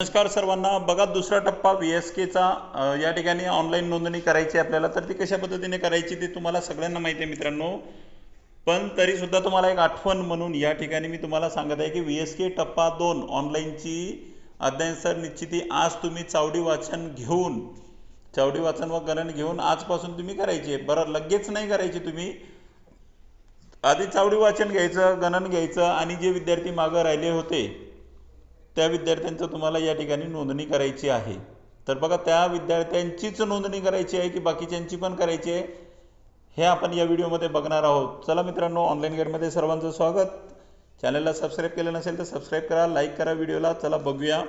नमस्कार सर्वांना. बघा दुसरा टप्पा व्ही एस केचा या ठिकाणी ऑनलाईन नोंदणी करायची आहे आपल्याला. तर ती कशा पद्धतीने करायची ते तुम्हाला सगळ्यांना माहिती आहे मित्रांनो. पण तरीसुद्धा तुम्हाला एक आठवण म्हणून या ठिकाणी मी तुम्हाला सांगत आहे की व्ही एस के टप्पा दोन ऑनलाईनची अध्ययन सर निश्चिती आज तुम्ही चावडी वाचन घेऊन चावडी वाचन व गणन घेऊन आजपासून तुम्ही करायची आहे. बरं लगेच नाही करायची तुम्ही. आधी चावडी वाचन घ्यायचं गणन घ्यायचं आणि जे विद्यार्थी मागं राहिले होते त्या विद्यार्थ्यांचं तुम्हाला या ठिकाणी नोंदणी करायची आहे. तर बघा त्या विद्यार्थ्यांचीच नोंदणी करायची आहे की बाकीच्यांची पण करायची आहे? हे आपण या व्हिडिओमध्ये बघणार आहोत. चला मित्रांनो ऑनलाईन गेटमध्ये सर्वांचं स्वागत. चॅनलला सबस्क्राईब केलं नसेल तर सबस्क्राईब करा लाईक करा व्हिडिओला. चला बघूया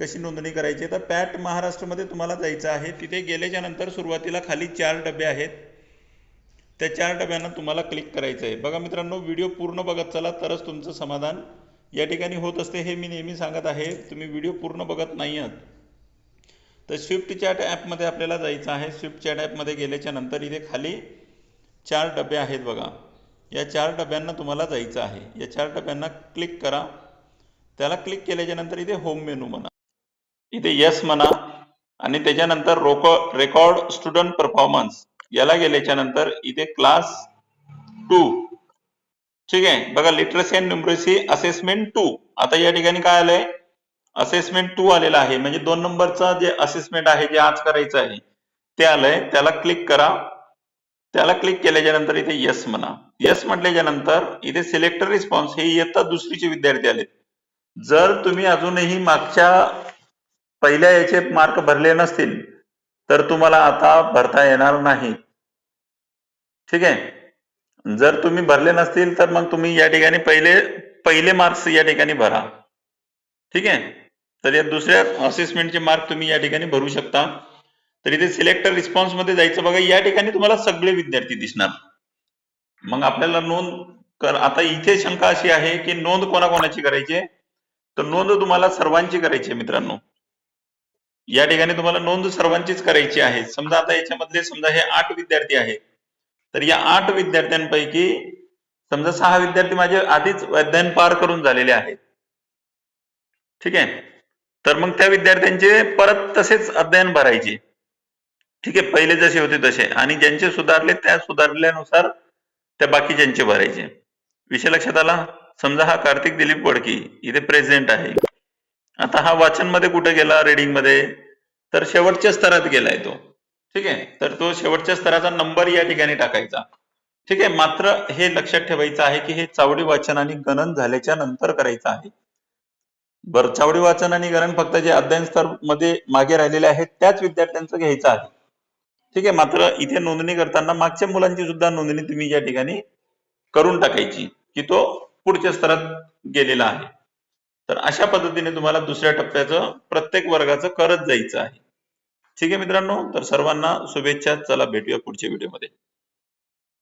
कशी नोंदणी करायची. आहे तर पॅट महाराष्ट्रमध्ये तुम्हाला जायचं आहे. तिथे गेल्याच्यानंतर सुरुवातीला खाली चार डबे आहेत. त्या चार डब्यांना तुम्हाला क्लिक करायचं आहे बघा मित्रांनो व्हिडिओ पूर्ण बघत चला तरच तुमचं समाधान या ठिकाणी होत असते हे मी नेहमी सांगत आहे. तुम्ही व्हिडिओ पूर्ण बघत नाही आहात तर स्विफ्ट चॅट ॲपमध्ये आपल्याला जायचं आहे. स्विफ्ट चॅट ॲपमध्ये गेल्याच्यानंतर इथे खाली चार डबे आहेत बघा. या चार डब्यांना तुम्हाला जायचं आहे. या चार डब्यांना क्लिक करा. त्याला क्लिक केल्याच्यानंतर इथे होम मेनू म्हणा. इथे यस म्हणा. आणि त्याच्यानंतर रोको रेकॉर्ड स्टुडंट परफॉर्मन्स याला गेल्याच्यानंतर इथे क्लास टू ठीक आहे. बघा literacy and numeracy assessment two आता या ठिकाणी काय आलंय? असेसमेंट टू आलेला आहे. म्हणजे दोन नंबरचा जे असेसमेंट आहे जे आज करायचं आहे ते आलंय. त्याला क्लिक करा. त्याला क्लिक केल्याच्यानंतर इथे यस म्हणा. यस म्हटल्याच्या नंतर इथे सिलेक्टर रिस्पॉन्स हे इयत्ता दुसरीचे विद्यार्थी आले जर तुम्ही अजूनही मागच्या पहिल्या याचे मार्क भरले नसतील तर तुम्हाला आता भरता येणार नाही. ठीक आहे? जर तुम्ही भरले नसतील तर मग तुम्ही या ठिकाणी पहिले पहिले मार्क्स या ठिकाणी भरा. ठीक आहे? तर या दुसऱ्या असेसमेंटचे मार्क तुम्ही या ठिकाणी भरू शकता. तर इथे सिलेक्टर रिस्पॉन्समध्ये जायचं बघा या ठिकाणी तुम्हाला सगळे विद्यार्थी दिसणार. मग आपल्याला नोंद कर आता इथे शंका अशी आहे की नोंद कोणाकोणाची करायची आहे? तर नोंद तुम्हाला सर्वांची करायची आहे मित्रांनो. या ठिकाणी तुम्हाला नोंद सर्वांचीच करायची आहे. समजा आता याच्यामधले समजा हे आठ विद्यार्थी आहेत. तर या आठ विद्यार्थ्यांपैकी समजा सहा विद्यार्थी माझे आधीच अध्ययन पार करून झालेले आहेत. ठीक आहे? तर मग त्या विद्यार्थ्यांचे परत तसेच अध्ययन भरायचे. ठीक आहे? पहिले जसे होते तसे. आणि ज्यांचे सुधारले त्या सुधारल्यानुसार त्या बाकीच्यांचे भरायचे. विषय लक्षात आला? समजा हा कार्तिक दिलीप वडकी इथे प्रेझेंट आहे. आता हा वाचनमध्ये कुठे गेला? रीडिंगमध्ये? तर शेवटच्या स्तरात गेलाय तो. ठीक आहे? तर तो शेवटच्या स्तराचा नंबर या ठिकाणी टाकायचा. ठीक आहे? मात्र हे लक्षात ठेवायचं आहे की हे चावडी वाचन आणि गणन झाल्याच्यानंतर करायचं आहे. बरं चावडी वाचन आणि गणन फक्त जे अध्ययन स्तरमध्ये मागे राहिलेले आहेत त्याच विद्यार्थ्यांचं घ्यायचं आहे. ठीक आहे? मात्र इथे नोंदणी करताना मागच्या मुलांची सुद्धा नोंदणी तुम्ही या ठिकाणी करून टाकायची की तो पुढच्या स्तरात गेलेला आहे. तर अशा पद्धतीने तुम्हाला दुसऱ्या टप्प्याचं प्रत्येक वर्गाचं करत जायचं आहे. ठीक आहे मित्रांनो तर सर्वांना शुभेच्छा. चला भेटूया पुढच्या व्हिडिओमध्ये.